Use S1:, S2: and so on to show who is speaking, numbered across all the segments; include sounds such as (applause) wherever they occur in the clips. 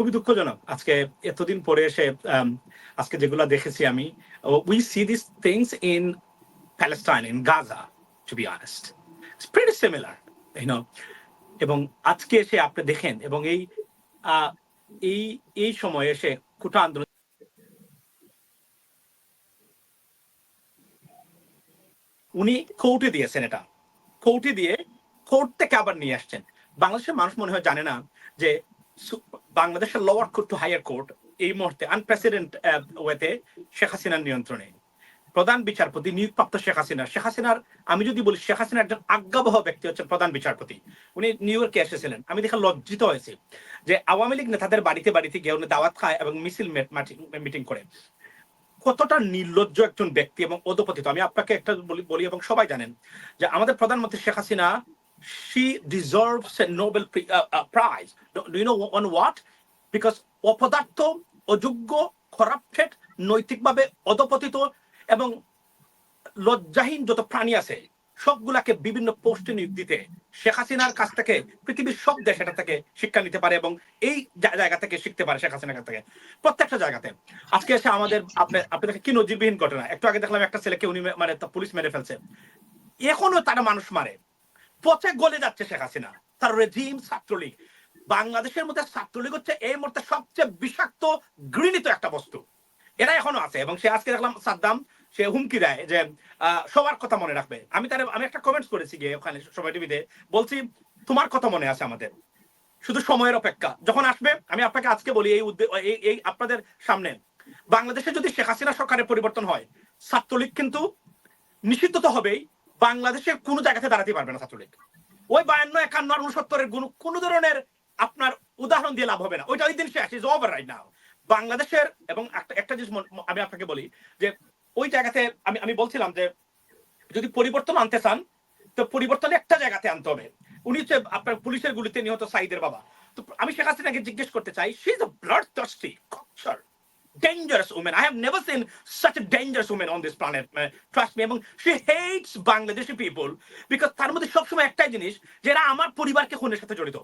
S1: খুবই দুঃখজনক। আজকে এতদিন পরে এসে আজকে যেগুলো দেখেছি আমি we see this things in Palestine in Gaza to be honest it's similar you know এবং আজকে এসে আপনি দেখেন, এবং এই এই এই সময়ে এসে কুটা আন্দোলন উনি কোর্টে দিয়েছেন এটা। কোর্টে দিয়ে, কোর্ট থেকে আবার নিয়ে আসছেন। বাংলাদেশের মানুষ মনে হয় জানে না যে বাংলাদেশের lower court to higher court এই মুহূর্তে আনপ্রেসিডেন্ট ওয়েতে শেখ হাসিনার নিয়ন্ত্রণে। প্রধান বিচারপতি, নিয়োগপ্রাপ্ত শেখ হাসিনা। শেখ হাসিনার, আমি যদি বলি, শেখ হাসিনা একজন আজ্ঞাবহ ব্যক্তি হচ্ছেন প্রধান বিচারপতি। উনি নিউ ইয়র্কে এসেছিলেন। আমি দেখে লজ্জিত হয়েছি যে আওয়ামী লীগ নেতাদের বাড়িতে বাড়িতে গিয়ে উনি দাওয়াত খায় এবং মিছিল মিটিং করে। কতটা নির্লজ্জ একজন ব্যক্তি এবং অধপতিত। আমি আপনাকে একটা বলি এবং সবাই জানেন যে আমাদের প্রধানমন্ত্রী Sheikh Hasina she deserves a Nobel uh, uh, Prize. Do, you know on what? Because অপদার্থ অযোগ্য করাপ্টেড নৈতিকভাবে অধপতিত এবং লজ্জাহীন যত প্রাণী আছে সবগুলাকে বিভিন্ন পোস্টে নিয়োগ দিতে শেখ হাসিনার কাছ থেকে পৃথিবীর সব দেশ এটা থেকে শিক্ষা নিতে পারে এবং এই জায়গা থেকে শিখতে পারে শেখ হাসিনার কাছ থেকে। প্রত্যেকটা জায়গাতে। আজকে এসে আমাদের আপনি আপনাদের কি নজিরবিহীন ঘটনা? একটু আগে দেখলাম একটা ছেলেকে উনি মানে পুলিশ মেরে ফেলছে। এখনও তারা মানুষ মারে। পচে গলে যাচ্ছে শেখ হাসিনা, তার রেজিম ছাত্রলীগ। বাংলাদেশের মধ্যে ছাত্রলীগ হচ্ছে এই মুহূর্তে সবচেয়ে বিষাক্ত, ঘৃণিত একটা বস্তু। এরা এখনও আছে এবং সে আজকে দেখলাম সাদ্দাম, সে হুমকি দেয় যে সবার কথা মনে রাখবে। আমি তার, আমি একটা কমেন্টস করেছি গিয়ে ওখানে সময় টিভিতে বলছি, তোমার কথা মনে আছে আমাদের। শুধু সময়ের অপেক্ষা। যখন আসবে, আমি আপনাকে আজকে বলি এই এই আপনাদের সামনে। বাংলাদেশে যদি শেখ হাসিনা সরকারের পরিবর্তন হয়, ছাত্রলীগ কিন্তু নিষিদ্ধ তো হবেই। বাংলাদেশের কোনো জায়গাতে দাঁড়াতে পারবে না ছাত্রলীগ। ওই বায়ান্ন, একান্ন আর উনসত্তরের কোনো ধরনের আপনার উদাহরণ দিয়ে লাভ হবে না। ওইটা ওই দিন শেষ ইজ ওভার রাইট নাও বাংলাদেশের এবং একটা জিনিস আমি আপনাকে বলি যে ওই জায়গাতে আমি আমি বলছিলাম যে যদি পরিবর্তন আনতে চান, তো পরিবর্তন একটা জায়গাতে আনতে হবে। উনি হচ্ছে আপনার পুলিশের গুলিতে নিহত সাইদের বাবা। তো আমি হাসিনাকে জিজ্ঞেস করতে চাই শি ইজ ব্লাড থার্স্টি ককচার dangerous woman. I have never seen such a dangerous woman on this planet. Uh, trust me. she hates Bangladeshi people because তার মধ্যে সবসময় একটাই জিনিস যেটা আমার পরিবারকে খুনের সাথে জড়িত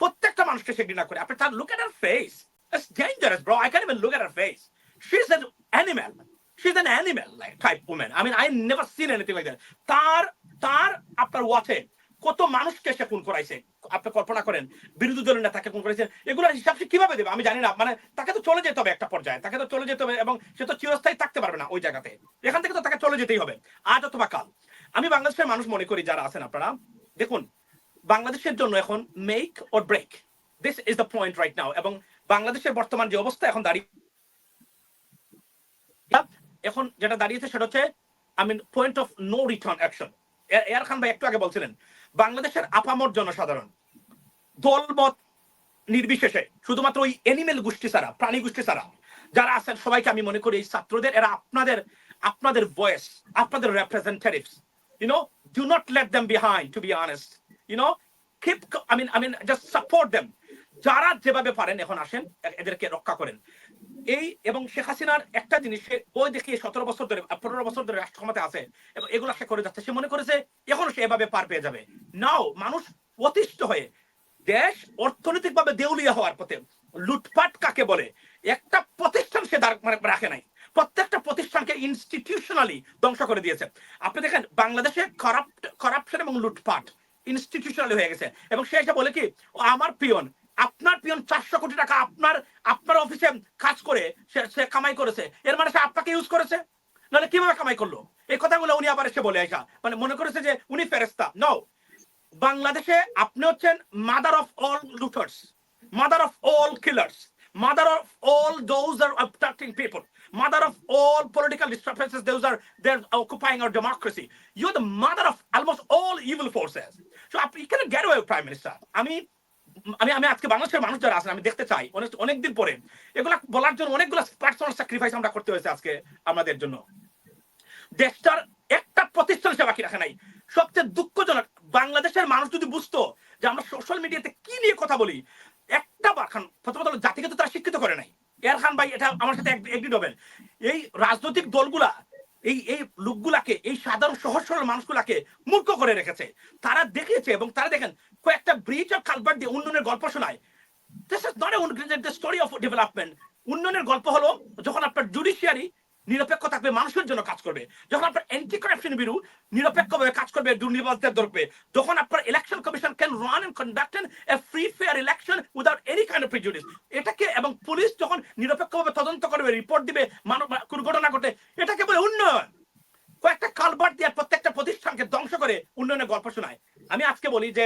S1: প্রত্যেকটা মানুষকে সে ঘৃণা করে আপনি তার her face. It's dangerous, bro. I can't even look at her face. She's an animal. She's an animal like type woman. I mean, I never seen anything like that. তার তার আপনার ওয়াচে কত মানুষকে সে খুন করাইছে? আপনি কল্পনা করেন, বিরোধী দলের নেতাকে খুন করেছে এগুলোর হিসাব সে কীভাবে দেবে? আমি জানি না মানে তাকে তো চলে যেতে হবে একটা পর্যায়ে, তাকে তো চলে যেতে হবে এবং সে তো চিরস্থায়ী থাকতে পারবে না ওই জায়গাতে। এখান থেকে তো তাকে চলে যেতেই হবে, আজ অথবা কাল। আমি বাংলাদেশের মানুষ মনে করি, যারা আছেন আপনারা, দেখুন, বাংলাদেশের জন্য এখন make or break this is the point right now এবং বাংলাদেশের বর্তমান যে অবস্থা, এখন দাঁড়িয়ে এখন যেটা দাঁড়িয়েছে সেটা হচ্ছে I mean point of no return action air Khan ভাই, একটু আগে বলছিলেন বাংলাদেশের আপামর জনসাধারণ। দলমত নির্বিশেষে, শুধুমাত্র ওই এনিমেল গোষ্ঠী ছাড়া, প্রাণী গোষ্ঠী ছাড়া, যারা আছেন, সবাইকে আমি মনে করি এই ছাত্রদের, এরা আপনাদের আপনাদের ভয়েস আপনাদের representatives you know do not let them behind to be honest you know keep I mean I mean just support them যারা যেভাবে পারেন, এখন আসেন এদেরকে রক্ষা করেন। এই এবং শেখ হাসিনার একটা জিনিস, সে ওই দেখিয়ে সতেরো বছর ধরে, পনেরো বছর ধরে রাষ্ট্র ক্ষমতা আছে, এবং এগুলো সে করে যাচ্ছে, সে মনে করেছে, এখনও সে এভাবে পার পেয়ে যাবে। নাও, মানুষ অতিষ্ঠ হয়ে। দেশ অর্থনৈতিক ভাবে দেউলিয়া হওয়ার পথে লুটপাট কাকে বলে? একটা প্রতিষ্ঠান সে মানে রাখে নাই। প্রত্যেকটা প্রতিষ্ঠানকে ইনস্টিটিউশনালি ধ্বংস করে দিয়েছে। আপনি দেখেন, বাংলাদেশে করাপ্ট করাপশন এবং লুটপাট ইনস্টিটিউশনালি হয়ে গেছে। এবং সে এসে বলে কি আমার পিয়ন, আপনার পিয়ন চারশো কোটি টাকা আপনার আপনার অফিসে কাজ করে সে কামাই করেছে। এর মানে সে আপনাকে ইউজ করেছে? নাহলে কীভাবে কামাই করল? এই কথাগুলো উনি আবার এসে বলে আসা মানে মনে করেছে যে উনি ফেরেস্তা নো বাংলাদেশে আপনি হচ্ছেন mother of all looters mother of all killers mother of all those are obstructing people mother of all political disturbances those are they are occupying our democracy you are the mother of almost all evil forces so আপনি কেন gate away prime minister আমি আমি আমি আজকে বাংলাদেশের মানুষ যারা আছেন, আমি দেখতে চাই অনেক অনেকদিন পরে। এগুলা বলার জন্য অনেকগুলো পার্সোনাল স্যাক্রিফাইস আমরা করতে হয়েছে আজকে আমাদের জন্য। দেশটার একটা প্রতিষ্ঠান সে বাকি রাখে নাই। সবচেয়ে দুঃখজনক, বাংলাদেশের মানুষ যদি বুঝতো যে আমরা সোশ্যাল মিডিয়াতে কি নিয়ে কথা বলি, একটা বার খান প্রথমত জাতিকে তো তারা শিক্ষিত করে নাই। এর খান ভাই, এটা আমার সাথে এগ্রিড হবেন। এই রাজনৈতিক দলগুলা, এই এই লোকগুলাকে, এই সাধারণ সহজ সরল মানুষগুলাকে মূর্খ করে রেখেছে। তারা দেখিয়েছে এবং তারা দেখেন, কয়েকটা ব্রিজ আর কালভার্ট দিয়ে উন্নয়নের গল্প শোনায়। This is not the story of development উন্নয়নের গল্প হলো, যখন আপনার জুডিশিয়ারি নিরপেক্ষ থাকবে, মানুষের জন্য কাজ করবে। যখন আপনার অ্যান্টি কারাপশন ব্যুরো নিরপেক্ষভাবে কাজ করবে, দুর্নীতিবাজদের ধরবে, যখন আপনার election commission can run and conduct a free fair election without any kind of prejudice এটাকে এবং পুলিশ যখন নিরপেক্ষভাবে তদন্ত করবে রিপোর্ট দিবে, মানব ঘটনা ঘটে এটাকে বলে উন্নয়ন। কয়েকটা কালবার দিয়ে প্রত্যেকটা প্রতিষ্ঠানকে ধ্বংস করে উন্নয়নের গল্প শোনায়। আমি আজকে বলি যে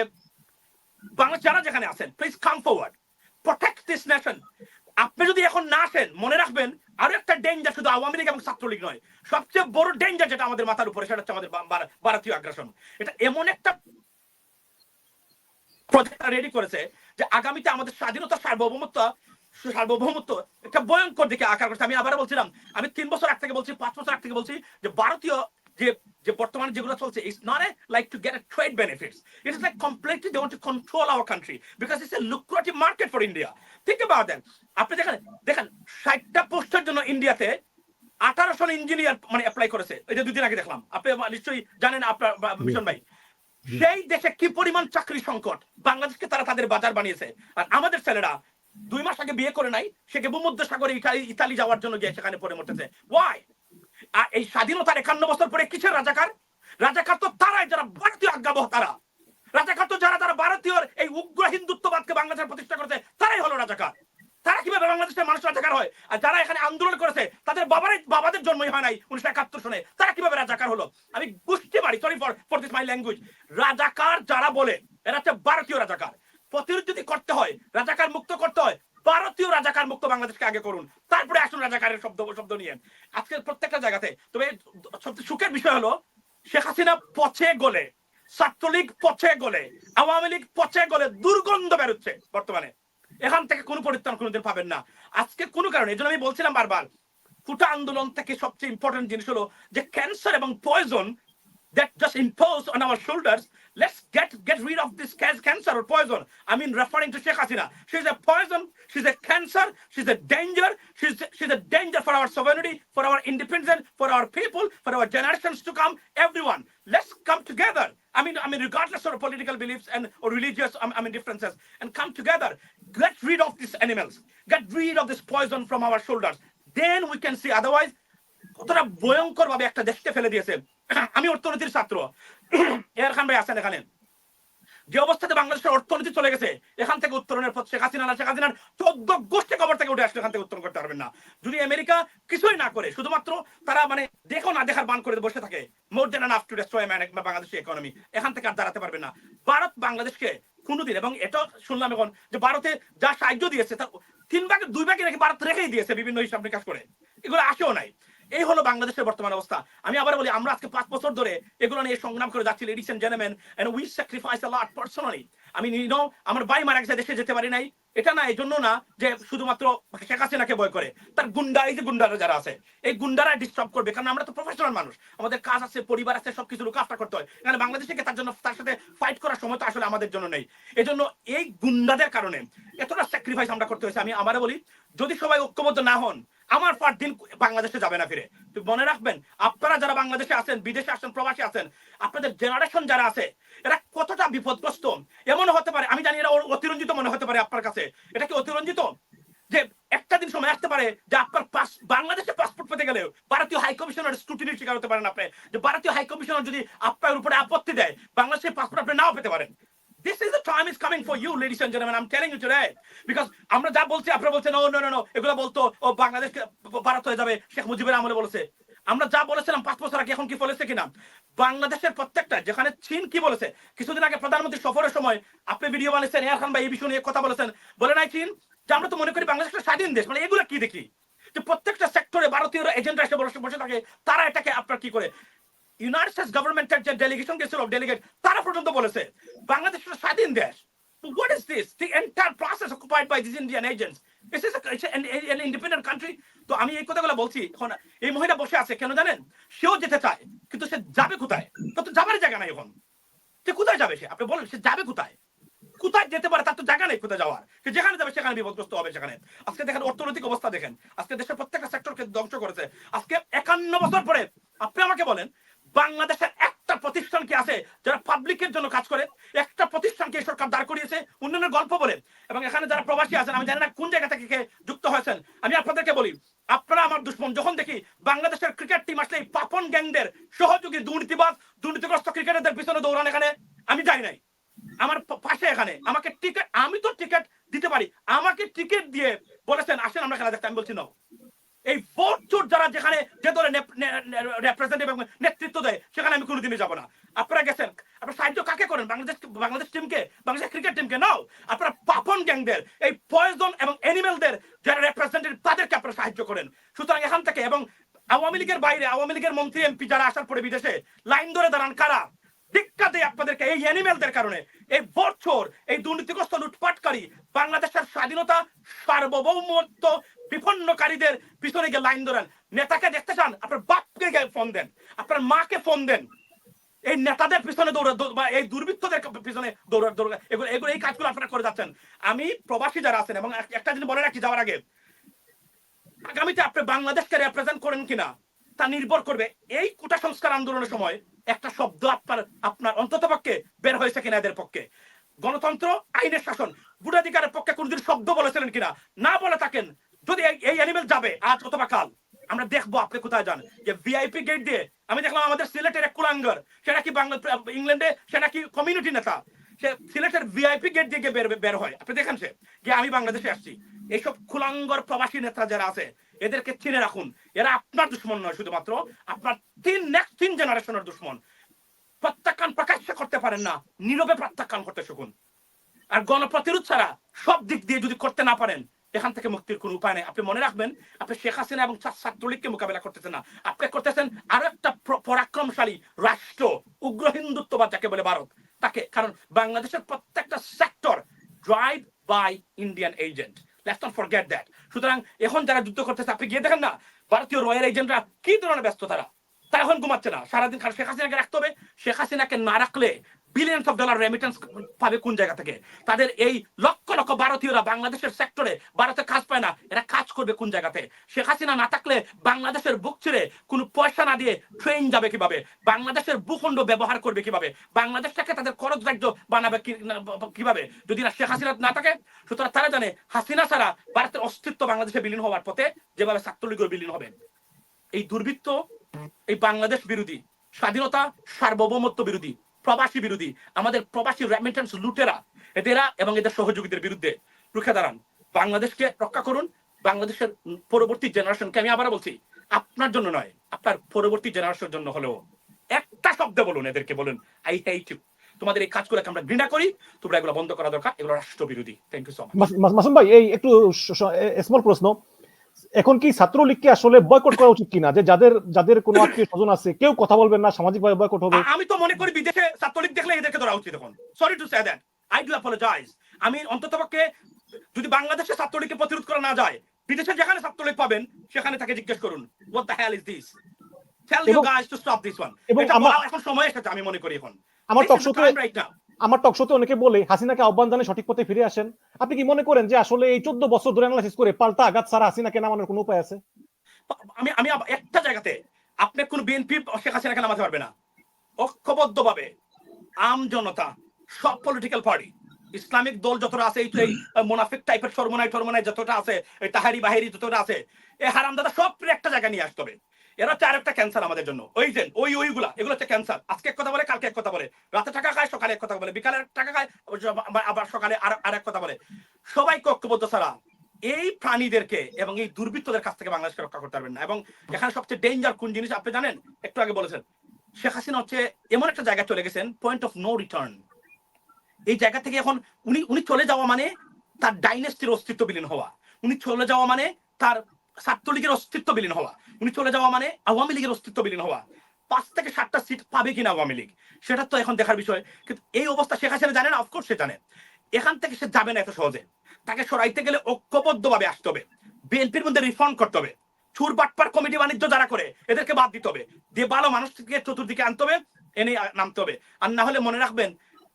S1: বাংলা যারা যেখানে আছেন please come forward protect this nation আপনি যদি এখন না আসেন, মনে রাখবেন আরও একটা ডেঞ্জার শুধু আওয়ামী লীগ এবং ছাত্রলীগ নয়, সবচেয়ে বড় ডেঞ্জার যেটা আমাদের মাথার উপরে, সেটা হচ্ছে আমাদের ভারতীয় আগ্রাসন এটা এমন একটা প্রজেক্ট রেডি করেছে যে আগামীতে আমাদের স্বাধীনতা সার্বভৌমত্ব সার্বভৌমত্ব একটা ভয়ঙ্কর দিকে আকার করছে। আমি আবার বলছিলাম, আমি তিন বছর আগ থেকে বলছি, পাঁচ বছর আগ থেকে বলছি যে ভারতীয় যে যে বর্তমানে যেগুলো চলছে it's not a like to get a trade benefits it is like completely they want to control our country because it's a lucrative market for India think about that আপনি দেখেন দেখেন ষাটটা পোস্টের জন্য ইন্ডিয়াতে আঠারোশো ইঞ্জিনিয়ার মানে অ্যাপ্লাই করেছে। দুদিন আগে দেখলাম। আপনি নিশ্চয়ই জানেন আপনার মিশন ভাই। সেই দেশে কি পরিমাণ চাকরি সংকট? বাংলাদেশকে তারা তাদের বাজার বানিয়েছে। আর আমাদের ছেলেরা দুই মাস আগে বিয়ে করে নাই সেকে ভূমধ্য সাগরে ইতালি যাওয়ার জন্য গিয়ে সেখানে পড়ে মরতেছে। ওয়াই আর এই স্বাধীনতার একান্ন বছর পরে কিসের রাজাকার? রাজাকার তো তারাই যারা ভারতীয় আজ্ঞাবহ তারা। রাজাকার তো যারা যারা ভারতীয় এই উগ্র হিন্দুত্ববাদকে বাংলাদেশের প্রতিষ্ঠা করেছে, তারাই হলো রাজাকার। তারা কীভাবে বাংলাদেশের মানুষ রাজাকার হয়? আর যারা এখানে আন্দোলন করেছে, তাদের বাবারই, বাবাদের জন্মই হয় নাই উনিশশো একাত্তর সনে। তারা কীভাবে রাজাকার হলো? আমি বুঝতে পারি sorry for for this my language রাজাকার যারা বলে, এরা হচ্ছে ভারতীয় রাজাকার। প্রতিরোধ যদি করতে হয়, রাজাকার মুক্ত করতে হয়, ভারতীয় রাজাকার মুক্ত বাংলাদেশকে আগে করুন। তারপরে আসুন রাজাকারের শব্দ শব্দ নিয়ে। আজকে প্রত্যেকটা জায়গাতে, তবে সবচেয়ে সুখের বিষয় হলো, শেখ হাসিনা পচে গলে। ছাত্রলীগ পচে গলে, আওয়ামী লীগ পথে গলে দুর্গন্ধ বেরোচ্ছে বর্তমানে এখান থেকে কোনো পরিত্রাণ কোনোদিন পাবেন না আজকে কোনো কারণে, এই জন্য আমি বলছিলাম বারবার, ফুটা আন্দোলন থেকে সবচেয়ে ইম্পর্টেন্ট জিনিস হলো যে ক্যান্সার এবং poison that just impose on our shoulders. Let's get get rid of this ca- cancer or poison. I mean, referring to Sheikh Hasina. She's a poison. She's a cancer. She's a danger. She's she's a danger for our sovereignty, for our independence, for our people, for our generations to come. Everyone, let's come together. I mean, I mean, regardless of our political beliefs and or religious, I mean, I mean, differences, and come together. Get rid of these animals. Get rid of this poison from our shoulders. Then we can see. Otherwise, কতটা ভয়ঙ্কর ভাবে একটা দেশকে ফেলে দিয়েছে (clears throat) আমি অর্থনীতির ছাত্র (coughs) এর খান ভাই আছেন এখানে। যে অবস্থাতে বাংলাদেশের অর্থনীতি চলে গেছে, এখান থেকে উত্তরণের পথ শেখ হাসিনা না শেখ হাসিনার চোদ্দ গোষ্ঠী খবর থেকে উঠে আসলে এখান থেকে উত্তরণ করতে পারবেন না। যদি আমেরিকা কিছুই না করে, শুধুমাত্র তারা মানে দেখো না, দেখার বান করে বসে থাকে more than of to destroy man বাংলাদেশের ইকোনমি এখান থেকে আর দাঁড়াতে পারবে না। ভারত বাংলাদেশকে কোনোদিন, এবং এটা শুনলাম এখন, যে ভারতে যা সাহায্য দিয়েছে তার তিন ভাগে, দুই ভাগে নাকি ভারত রেখেই দিয়েছে বিভিন্ন হিসাব নিকাশ করে। এগুলো আসেও নাই। এই হলো বাংলাদেশের বর্তমান অবস্থা। আমি আবার বলি, আমরা আজকে পাঁচ বছর ধরে এগুলো নিয়ে সংগ্রাম করে যাচ্ছি ladies and gentleman and we sacrifice a lot personally আমি নো আমার ভাই মারা গেছে, দেশে যেতে পারি নাই। এটা না, এই জন্য না যে শুধুমাত্র শেখ হাসিনাকে ভয় করে। তার গুন্ডা, এই যে গুন্ডারা যারা আছে, এই গুন্ডারা ডিস্টার্ব করবে, কারণ আমরা তো প্রফেশনাল মানুষ। আমাদের কাজ আছে, পরিবার আছে, সবকিছু লুক আফটার করতে হয়। এখানে বাংলাদেশে তার জন্য, তার সাথে ফাইট করার সময় তো আসলে আমাদের জন্য নেই। এই জন্য এই গুন্ডাদের কারণে এতটা স্যাক্রিফাইস আমরা করতে হয়েছে। আমি আমারে বলি, যদি সবাই ঐক্যবদ্ধ না হন আমার পর দিন বাংলাদেশে যাবে না ফিরে। তো মনে রাখবেন, আপনারা যারা বাংলাদেশে আছেন, বিদেশে আছেন প্রবাসী আছেন, আপনাদের জেনারেশন যারা আছে, এরা কতটা বিপদগ্রস্ত? এমন হতে পারে, আমি জানি এরা অতিরঞ্জিত মনে হতে পারে আপনার কাছে। এটা কি অতিরঞ্জিত? যে একটা দিন সময় আসতে পারে যে আপনার পাস বাংলাদেশে পাসপোর্ট পেতে গেলে ভারতীয় হাই কমিশনার স্ক্রুটিনির শিকার হতে পারেন আপনি। যে ভারতীয় হাই কমিশনার যদি আপনার উপরে আপত্তি দেয়, বাংলাদেশের পাসপোর্ট আপনি নাও পেতে পারেন। This is the time is coming for you, ladies and gentlemen. I'm telling you today. Because আমরা যা বলছি আপনারা বলছেন ও নো নো নো এগুলো বলতো ও বাংলাদেশকে ভারত হয়ে যাবে। শেখ মুজিবের আমলে বলেছে। আমরা যা বলেছিলাম পাঁচ বছর আগে এখন কি বলেছে কিনা? বাংলাদেশের প্রত্যেকটা যেখানে চীন কি বলেছে? কিছুদিন আগে প্রধানমন্ত্রী সফরের সময় আপনি ভিডিও বানিয়েছেন এয়ার খান ভাই এই বিষয় নিয়ে কথা বলেছেন। বলে নাই চীন? যে আমরা তো মনে করি বাংলাদেশ একটা স্বাধীন দেশ মানে এগুলো কি দেখি? যে প্রত্যেকটা সেক্টরে ভারতীয় এজেন্টরা এসে বসে থাকে তারা এটাকে আপনার কি করে? ইউনাইটেড স্টেটস গভর্নমেন্টের যে ডেলিগেশন গেছিল ডেলিগেট তারা পর্যন্ত বলেছে বাংলাদেশ স্বাধীন দেশ। What is this? The entire process occupied by these Indian agents. This is a, an, an independent country. তো আমি এই কথাগুলো বলছি এখন এই মহিলা বসে আছে কেন জানেন? সেও যেতে চায় কিন্তু সে যাবে কোথায়? তো যাবার জায়গা নাই এখন। সে কোথায় যাবে সে? আপনি বলেন সে যাবে কোথায়? কোথায় যেতে পারে তার তো জায়গা নেই কোথায় যাওয়ার। সে যেখানে যাবে সেখানে বিপদগ্রস্ত হবে সেখানে। আজকে দেখেন অর্থনৈতিক অবস্থা দেখেন। আজকে দেশের প্রত্যেকটা সেক্টরকে ধ্বংস করেছে। আজকে একান্ন বছর পরে আপনি আমাকে বলেন বাংলাদেশের একটা প্রতিষ্ঠান কি আছে যারা পাবলিকের জন্য কাজ করে? একটা প্রতিষ্ঠানকে এই সরকার দাঁড় করিয়েছে? উন্নয়নের গল্প বলে এবং এখানে যারা প্রবাসী আছেন, আমি জানি না কোন জায়গা থেকে যুক্ত হয়েছেন, আমি আপনাদেরকে বলি, আপনারা আমার দুশ্মন, যখন দেখি বাংলাদেশের ক্রিকেট টিম আসলে এই পাপন গ্যাংদের সহযোগী দুর্নীতিবাদ দুর্নীতিগ্রস্ত ক্রিকেটারদের পিছনে দৌড়ান এখানে, আমি যাই নাই। আমার পাশে এখানে, আমাকে টিকিট আমি তো টিকিট দিতে পারি। আমাকে টিকিট দিয়ে বলেছেন, আসেন আমরা খেলা দেখতে। আমি বলছি না এই ভোট চোর যারা যেখানে যে দলে রেপ্রেজেন্টেটিভ এবং নেতৃত্ব দেয়, সেখানে আমি কোনোদিনই যাব না। আপনারা গেছেন। আপনারা সাহায্য কাকে করেন? বাংলাদেশ বাংলাদেশ টিমকে বাংলাদেশ ক্রিকেট টিমকে নাও আপনারা পাপন গ্যাংদের, এই পয়জন এবং অ্যানিমেলদের যারা রেপ্রেজেন্টেটিভ তাদেরকে আপনারা সাহায্য করেন। সুতরাং এখান থেকে এবং আওয়ামী লীগের বাইরে, আওয়ামী লীগের মন্ত্রী এমপি যারা আসার পরে বিদেশে, লাইন ধরে দাঁড়ান কারা? ধিক্কা দেয় আপনাদেরকে এই অ্যানিমেলদের কারণে, এই বছর এই দুর্নীতিগ্রস্ত লুটপাটকারী বাংলাদেশের স্বাধীনতা সার্বভৌমত্ব বিপন্নকারীদের পিছনে গিয়ে লাইন ধরেন। নেতাকে দেখতে চান, আপনার বাপকে ফোন দেন, আপনার মাকে ফোন দেন। এই নেতাদের পিছনে দৌড়া বা এই দুর্বৃত্তদের পিছনে দৌড়া দৌড়া, এগুলো এগুলো, এই কাজগুলো আপনারা করে যাচ্ছেন। আমি প্রবাসী যারা আছেন, এবং একটা জিনিস বলে রাখি যাওয়ার আগে, আগামীতে আপনি বাংলাদেশকে রেপ্রেজেন্ট করেন কিনা, তা নির্ভর করবে এই কোটা সংস্কার আন্দোলনের সময় একটা শব্দ আপনার আপনার অন্তত পক্ষে বের হয়েছে কিনা এদের পক্ষে? গণতন্ত্র, আইনের শাসন, ভোটাধিকারের পক্ষে কোনদিন শব্দ বলেছিলেন কিনা, না বলে থাকেন, যদি এই- অ্যানিমেল যাবে আজ অথবা কাল, আমরা দেখব আপনি কোথায় যান। যে ভিআইপি গেট দিয়ে, আমি দেখলাম আমাদের সিলেটের এক কুলাঙ্গার সেটা কি ইংল্যান্ডে সেটা কি কমিউনিটি নেতা। সে সিলেটের ভিআইপি গেট দিয়ে বের বের হয়। আপনি দেখেন সে, যে আমি বাংলাদেশে আসছি। এইসব কুলাঙ্গর প্রবাসী নেতা যারা আছে এদেরকে চিনে রাখুন। এরা আপনার দুশ্মন নয় শুধুমাত্র। আপনার তিন নেক্সট তিন জেনারেশনের দুশ্মন। প্রত্যাখ্যান প্রকাশ্যে করতে পারেন না, নীরবে প্রত্যাখ্যান করতে শিখুন। আর গণপ্রতিরোধ ছাড়া সব দিক দিয়ে যদি করতে না পারেন, এখান থেকে মুক্তির কোনো উপায় নেই। আপনি মনে রাখবেন, আপনি শেখ হাসিনা এবং ছাত্রলীগকে মোকাবেলা করতেছেন না। আপনি করতেছেন আরও একটা পরাক্রমশালী রাষ্ট্র, উগ্র হিন্দুত্ববাদ যাকে বলে ভারত। তাকে, কারণ বাংলাদেশের প্রত্যেকটা sector drive by Indian agent সুতরাং এখন যারা যুদ্ধ করতেছে, আপনি গিয়ে দেখেন না, ভারতীয় রয়্যাল এজেন্টরা কি ধরনের ব্যস্ত তারা? তারা এখন ঘুমাচ্ছে না। সারাদিন খালি শেখ হাসিনাকে রাখতে হবে। শেখ হাসিনাকে না রাখলে বিলিয়ন্স অফ ডলার রেমিটেন্স পাবে কোন জায়গা থেকে? তাদের এই লক্ষ লক্ষ ভারতীয়রা বাংলাদেশের সেক্টরে ভারতে কাজ পায় না, এরা কাজ করবে কোন জায়গাতে? শেখ হাসিনা না থাকলে বাংলাদেশের বুক ছেড়ে কোনো পয়সা না দিয়ে ট্রেন যাবে কীভাবে? বাংলাদেশের ভূখণ্ড ব্যবহার করবে কীভাবে? বাংলাদেশটাকে তাদের খরচ রাজ্য বানাবে কীভাবে? যদি না শেখ হাসিনা না থাকে, সুতরাং তারা জানে হাসিনা ছাড়া ভারতের অস্তিত্ব বাংলাদেশে বিলীন হওয়ার পথে যেভাবে ছাত্রলীগের বিলীন হবে। এই দুর্বৃত্ত, এই বাংলাদেশ বিরোধী, স্বাধীনতা সার্বভৌমত্ব বিরোধী প্রবাসী বিরোধী, আমাদের প্রবাসী রেমিটেন্স লুটেরা, এদেরা এবং এদের সহযোগীদের বিরুদ্ধে। রুখে দাঁড়ান। বাংলাদেশকে রক্ষা করুন। বাংলাদেশের পরবর্তী জেনারেশনকে আমি আবার বলছি, আপনার জন্য নয়, আপনার পরবর্তী জেনারেশনের জন্য হলেও। একটা শব্দ বলুন, এদেরকে বলুন আই হেট ইউ তোমাদের এই কাজ কাজগুলোকে আমরা ঘৃণা করি, তোমরা এগুলো বন্ধ করা দরকার, এগুলো রাষ্ট্র বিরোধী থ্যাংক ইউ সো মাচ
S2: মাস- মাস- মাসুম ভাই, এই একটু স্মল প্রশ্ন। এখন কি ছাত্রলীগকে আসলে বয়কট করা উচিত কিনা? যে যাদের যাদের কোনো আত্মীয় স্বজন আছে কেউ কথা বলবেন না সামাজিকভাবে বয়কট হবে।
S1: আমি তো মনে করি বিদেশে ছাত্রলীগ দেখলে এদেরকে ধরা উচিত এখন। Sorry to say that I do apologize আমি অন্ততপক্ষে যদি বাংলাদেশে ছাত্রলীগকে প্রতিরোধ করা না যায় বিদেশে যেখানে ছাত্রলীগ পাবেন সেখানে তাকে জিজ্ঞেস করুন what the hell is this tell
S2: you
S1: guys to stop this one
S2: এবং
S1: এটা
S2: আমার-
S1: এখন সময় এসেছে আমি মনে করি এখন।
S2: আমার
S1: This is the
S2: টকশোতে আমার টকশোতে অনেকে বলে, হাসিনাকে আহ্বান জানিয়ে সঠিক পথে ফিরে আসেন। আপনি কি মনে করেন যে আসলে এই চোদ্দ বছর ধরে অ্যানালাইসিস করে পাল্টা আঘাত ছাড়া হাসিনাকে নামানোর কোনো উপায় আছে?
S1: আমি আমি একটা জায়গাতে আপনি কোন বিএনপি শেখ হাসিনাকে নামাতে পারবে না। ঐক্যবদ্ধ ভাবে আম জনতা, সব পলিটিক্যাল পার্টি ইসলামিক দল যতটা আছে, এই মোনাফিক টাইপের সরমনাই টরমনাই যতটা আছে তাহারি বাহিরি যতটা আছে, এই হারামদাদা সব একটা জায়গায় নিয়ে আসতে হবে। এরা হচ্ছে আরেকটা ক্যান্সার আমাদের জন্য। ওই যে, ওই, ওইগুলা, এগুলো হচ্ছে ক্যান্সার আজকে এক কথা বলে, কালকে এক কথা বলে। রাতে টাকা খায়, সকালে এক কথা বলে। বিকালে টাকা খায়, আবার- সকালে আর এক কথা বলে। সবাইকে ঐক্যবদ্ধ ছাড়া এই প্রাণীদেরকে এবং এই দুর্বৃত্তদের কাছ থেকে বাংলাদেশকে রক্ষা করতে পারবেন না। এবং এখানে সবচেয়ে ডেঞ্জার কোন জিনিস? আপনি জানেন? একটু আগে বলেছেন। শেখ হাসিনা হচ্ছে এমন একটা জায়গায় চলে গেছেন পয়েন্ট অফ নো রিটার্ন এই জায়গা থেকে এখন উনি উনি চলে যাওয়া মানে তার ডাইনেস্টির অস্তিত্ব বিলীন হওয়া। উনি চলে যাওয়া মানে তার ছাত্রলীগের অস্তিত্ব বিলীন হওয়া। উনি চলে যাওয়া মানে আওয়ামী লীগের অস্তিত্ব বিলীন হওয়া। পাঁচ থেকে সাতটা সিট পাবে কিনা আওয়ামী লীগ, সেটা তো এখন দেখার বিষয়। কিন্তু এই অবস্থা শেখ হাসিনা জানে না অফকোর্স সে জানে। এখান থেকে সে যাবে না এত সহজে। তাকে সরাইতে গেলে ঐক্যবদ্ধ ভাবে আসতে হবে। বিএনপির মধ্যে রিফর্ম করতে হবে। চুর বাটপার কমিটি বাণিজ্য যারা করে, এদেরকে বাদ দিতে হবে। দিয়ে ভালো মানুষকে চতুর্দিকে আনতে হবে, এনে নামতে হবে। আর না হলে মনে রাখবেন,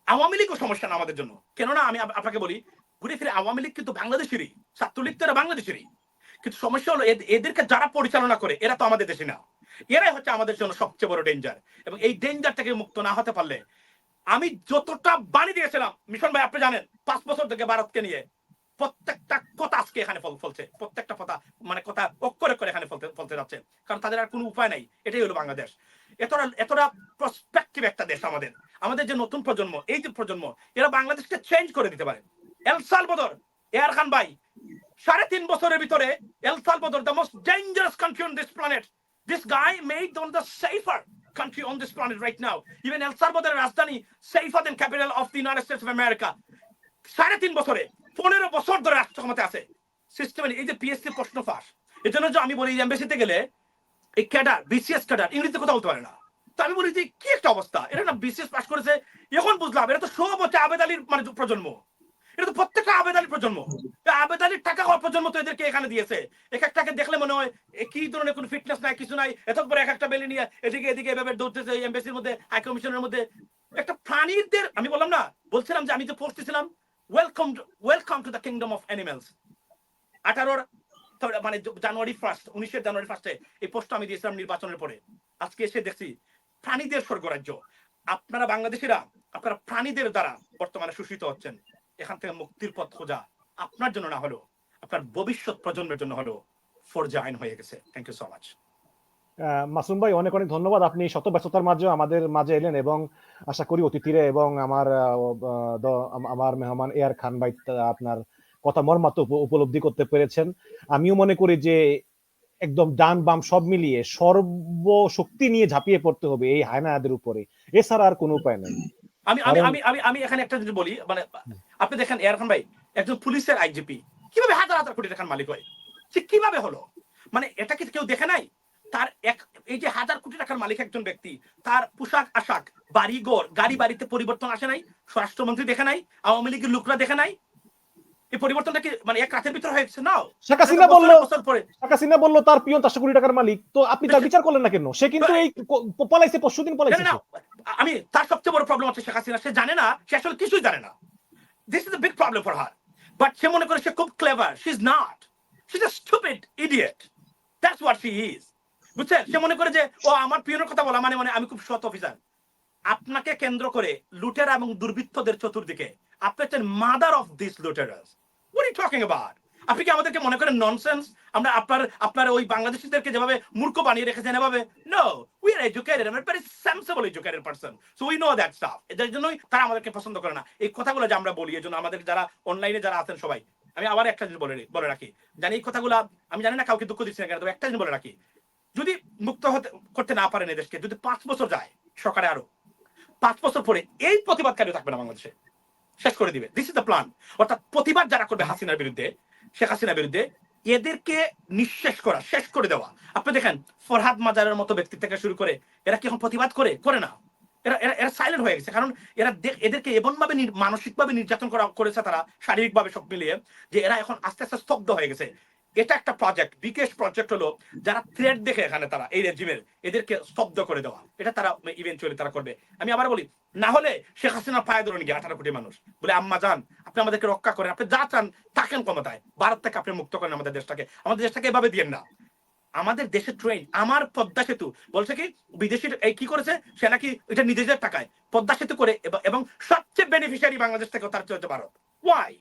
S1: আওয়ামী লীগও সমস্যা না আমাদের জন্য। কেননা আমি আপনাকে বলি, ঘুরে ফিরে আওয়ামী লীগ কিন্তু বাংলাদেশেরই, ছাত্রলীগ তো এরা বাংলাদেশেরই। কিন্তু সমস্যা হলো এদেরকে যারা পরিচালনা করে, এরা তো আমাদের দেশে না। এরাই হচ্ছে আমাদের জন্য সবচেয়ে বড় ডেঞ্জার এবং এই ডেঞ্জার থেকে মুক্ত না হতে পারলে, আমি যতটা বাণী দিয়েছিলাম, মিশন ভাই, আপনি জানেন, পাঁচ বছর থেকে ভারতকে নিয়ে প্রত্যেকটা কথা আজকে এখানে ফল, ফলছে। প্রত্যেকটা কথা মানে কথা অক্ষরে করে এখানে ফলতে ফলতে যাচ্ছে। কারণ তাদের আর কোনো উপায় নাই। এটাই হলো বাংলাদেশ। এতটা এতটা প্রসপেক্টিভ একটা দেশ আমাদের। আমাদের যে নতুন প্রজন্ম, এই যে প্রজন্ম, এরা বাংলাদেশকে চেঞ্জ করে দিতে পারে। এল সালবদর এয়ার খান ভাই সাড়ে তিন বছরের ভিতরে El Salvador the most dangerous country on this planet. This guy made on the safer country on this planet right now. Even El Salvador রাজধানী safer than capital of the United States of America. সাড়ে তিন বছরে, পনেরো বছর ধরে রাষ্ট্র ক্ষমতা আছে। সিস্টেমে এই যে পিএসসি প্রশ্ন ফাঁস এই জন্য আমি বলি এম্বাসিতে গেলে এই ক্যাডার বিসিএস ক্যাডার, ইংরেজিতে কথা বলতে পারে না। তো আমি বলি যে কি একটা অবস্থা? এটা না বিসিএস পাস করেছে, এখন বুঝলাম এটা তো সব হচ্ছে আবেদ আলীর মানে প্রজন্ম। এটা তো প্রত্যেকটা আবেদ প্রজন্ম। এই টাকা হওয়ার প্রজন্ম তো এদেরকে এখানে দিয়েছে। এক একটাকে দেখলে মনে হয় কি ধরনের কোনো ফিটনেস নাই, কিছু নাই, এত করে এক একটা বেলে নিয়ে এদিকে এদিকে এভাবে দৌড়তেছে এমবেসির মধ্যে হাই কমিশনের মধ্যে। একটা প্রাণীদের, আমি বললাম না, বলছিলাম যে আমি যে পোস্ট দিছিলাম welcome welcome to the kingdom of animals আঠারোর মানে জানুয়ারি ফার্স্ট উনিশের জানুয়ারি ফার্স্টে এই পোস্ট আমি দিয়েছিলাম নির্বাচনের পরে। আজকে এসে দেখছি, প্রাণীদের স্বর্গরাজ্য আপনারা বাংলাদেশিরা, আপনারা প্রাণীদের দ্বারা বর্তমানে শোষিত হচ্ছেন। এখান থেকে মুক্তির পথ খোঁজা আপনার জন্য না হলো, আপনার ভবিষ্যৎ প্রজন্মের জন্য হলো ফরজে আইন হয়ে গেছে। Thank you so
S2: much Masum ভাই, অনেক অনেক ধন্যবাদ। আপনি শত ব্যস্ততার মাঝে আমাদের মাঝে এলেন এবং আশা করি অতিথিরে এবং আমার আমার মেহমান এয়ার খান ভাই আপনার কথা মর্মাত্ম উপ- উপলব্ধি করতে পেরেছেন। আমিও মনে করি যে একদম ডান বাম সব মিলিয়ে সর্বশক্তি নিয়ে ঝাঁপিয়ে পড়তে হবে এই হায়নাদের উপরে। এছাড়া আর কোনো উপায় নেই।
S1: আমি আমি আমি আমি আমি এখানে একটা জিনিস বলি মানে আপনি দেখেন এয়ার ভাই একজন পুলিশের আইজিপি কীভাবে হাজার হাজার কোটি টাকার মালিক হয়? সে কীভাবে হলো? মানে এটা কি কেউ দেখে নাই? তার এক এই যে হাজার কোটি টাকার মালিক একজন ব্যক্তি তার পোশাক আশাক বাড়ি ঘর গাড়ি বাড়িতে পরিবর্তন আসে নাই স্বরাষ্ট্রমন্ত্রী দেখে নাই আওয়ামী লীগের লোকরা দেখে নাই? এই পরিবর্তনটা কি মানে এক রাতের ভিতরে হয়েছে নাও
S2: শেখ হাসিনা বলল
S1: বছর পরে
S2: শেখ হাসিনা বলল তার পিয়ন চারশো কোটি টাকার মালিক। তো আপনি তার বিচার করলেন না কেন? সে কিন্তু এই পলাইছে পরশু দিন পলাইছে
S1: না, না, আমি, তার সবচেয়ে বড় প্রবলেম হচ্ছে শেখ হাসিনা। সে জানে না, সে আসলে কিছুই জানে না। This is big problem for her but সে মনে করে সে খুব clever she is not she is stupid idiot that's what she is বুঝছেন? সে মনে করে যে, ও, আমার পিয়নের কথা বলা মানে মানে আমি খুব সৎ অফিসার আপনাকে কেন্দ্র করে লুটেরা এবং দুর্বৃত্তদের চতুর্দিকে, আপনি হচ্ছেন mother of this you talking about আপনি কি আমাদেরকে মনে করেন ননসেন্স আমরা আপনার আপনার ওই বাংলাদেশিদেরকে যেভাবে মূর্খ বানিয়ে রেখেছেন এভাবে? নো উই আর এডুকেটেড আমরা very sensible educated person so we know that stuff এদের জন্যই তারা আমাদেরকে পছন্দ করে না। এই কথাগুলো যে আমরা বলি, এই জন্য আমাদের যারা অনলাইনে যারা আছেন সবাই, আমি আবার একটা জিনিস বলে বলে রাখি। জানি এই কথাগুলো, আমি জানি না কাউকে দুঃখ দিচ্ছি না কেন, তবে একটা জিনিস বলে রাখি। যদি মুক্ত হতে, করতে না পারেন এদেশকে, যদি পাঁচ বছর যায় সরকারে আরও, পাঁচ বছর পরে এই প্রতিবাদকারী থাকবে না বাংলাদেশে। শেষ করে দিবে। দিস ইজ দ্য প্ল্যান অর্থাৎ প্রতিবাদ যারা করবে হাসিনার বিরুদ্ধে শেখ হাসিনার বিরুদ্ধে, এদেরকে নিঃশেষ করা, শেষ করে দেওয়া। আপনি দেখেন, ফরহাদ মাজারের মতো ব্যক্তি থেকে শুরু করে, এরা কি এখন প্রতিবাদ করে? করে না। এরা এরা সাইলেন্ট হয়ে গেছে। কারণ এরা এদেরকে এমন ভাবে মানসিক ভাবে নির্যাতন করা করেছে তারা শারীরিক ভাবে সব মিলিয়ে, যে এরা এখন আস্তে আস্তে স্তব্ধ হয়ে গেছে। এটা একটা প্রজেক্ট বিকেশ প্রজেক্ট হলো যারা থ্রেড দেখে এখানে তারা, এই রেজিমের এদেরকে স্তব্ধ করে দেওয়া। এটা তারা ইভেন্চুয়ালি তারা করবে। আমি আবার বলি, না হলে শেখ হাসিনা পায়ে ধরে গিয়ে আঠারো কোটি মানুষ। বলে, আম্মা যান আপনি আমাদেরকে রক্ষা করেন, আপনি যা চান থাকেন ক্ষমতায়। ভারত থেকে আপনি মুক্ত করেন আমাদের দেশটাকে। আমাদের দেশটাকে এভাবে দিয়েন না। আমাদের দেশের ট্রেন আমার পদ্মা সেতু, বলছে কি, বিদেশি এই কি করেছে? সে নাকি এটা নিজেদের টাকায়। পদ্মা সেতু করে এবং সবচেয়ে বেনিফিশিয়ারি বাংলাদেশ থেকে তার হচ্ছে ভারত। ওয়াই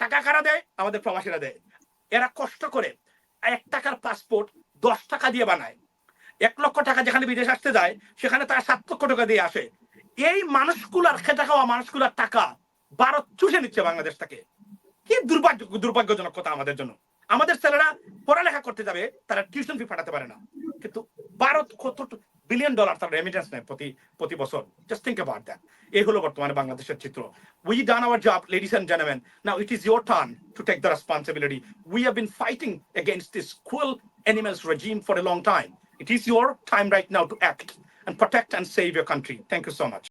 S1: টাকা কারা দেয়? আমাদের প্রবাসীরা দেয়। এরা কষ্ট করে এক টাকার পাসপোর্ট দশ টাকা দিয়ে বানায়। এক লক্ষ টাকা যেখানে বিদেশ আসতে যায়, সেখানে তারা সাত লক্ষ টাকা দিয়ে আসে। এই মানুষগুলার খেটে খাওয়া মানুষগুলার টাকা ভারত চুষে নিচ্ছে বাংলাদেশ থেকে। কি দুর্ভাগ্য, দুর্ভাগ্যজনক কথা আমাদের জন্য। আমাদের ছেলেরা পড়ালেখা করতে যাবে, তারা টিউশন ফি পাঠাতে পারে না। কিন্তু ভারত কত বিলিয়ন ডলার তার রেমিটেন্স নেয় প্রতি প্রতি বছর জাস্ট থিঙ্ক অ্যাবাউট দ্যাট এই হলো বর্তমানে বাংলাদেশের চিত্র we done our job ladies and gentleman now it is your turn to take the responsibility we have been fighting against this cruel animals regime for a long time. It is your time right now to act and protect and save your country. Thank you so much.